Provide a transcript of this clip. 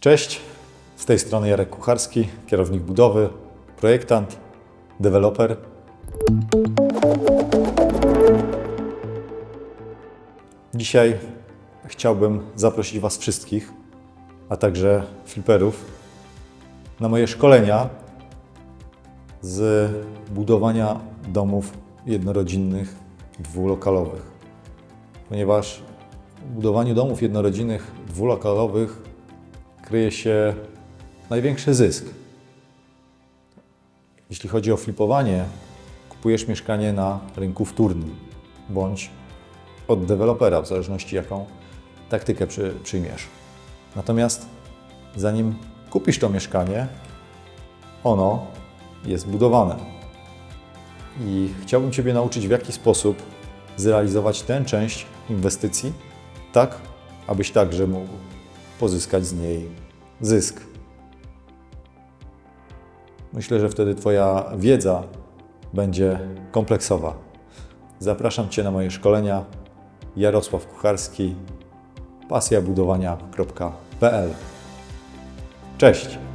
Cześć, z tej strony Jarek Kucharski, kierownik budowy, projektant, deweloper. Dzisiaj chciałbym zaprosić Was wszystkich, a także fliperów, na moje szkolenia z budowania domów jednorodzinnych, dwulokalowych. Ponieważ w budowaniu domów jednorodzinnych, dwulokalowych kryje się największy zysk. Jeśli chodzi o flipowanie, kupujesz mieszkanie na rynku wtórnym bądź od dewelopera, w zależności jaką taktykę przy, przyjmiesz. Natomiast zanim kupisz to mieszkanie, ono jest budowane. I chciałbym Ciebie nauczyć, w jaki sposób zrealizować tę część inwestycji, tak, abyś także mógł pozyskać z niej zysk. Myślę, że wtedy Twoja wiedza będzie kompleksowa. Zapraszam Cię na moje szkolenia. Jarosław Kucharski, pasjabudowania.pl. Cześć!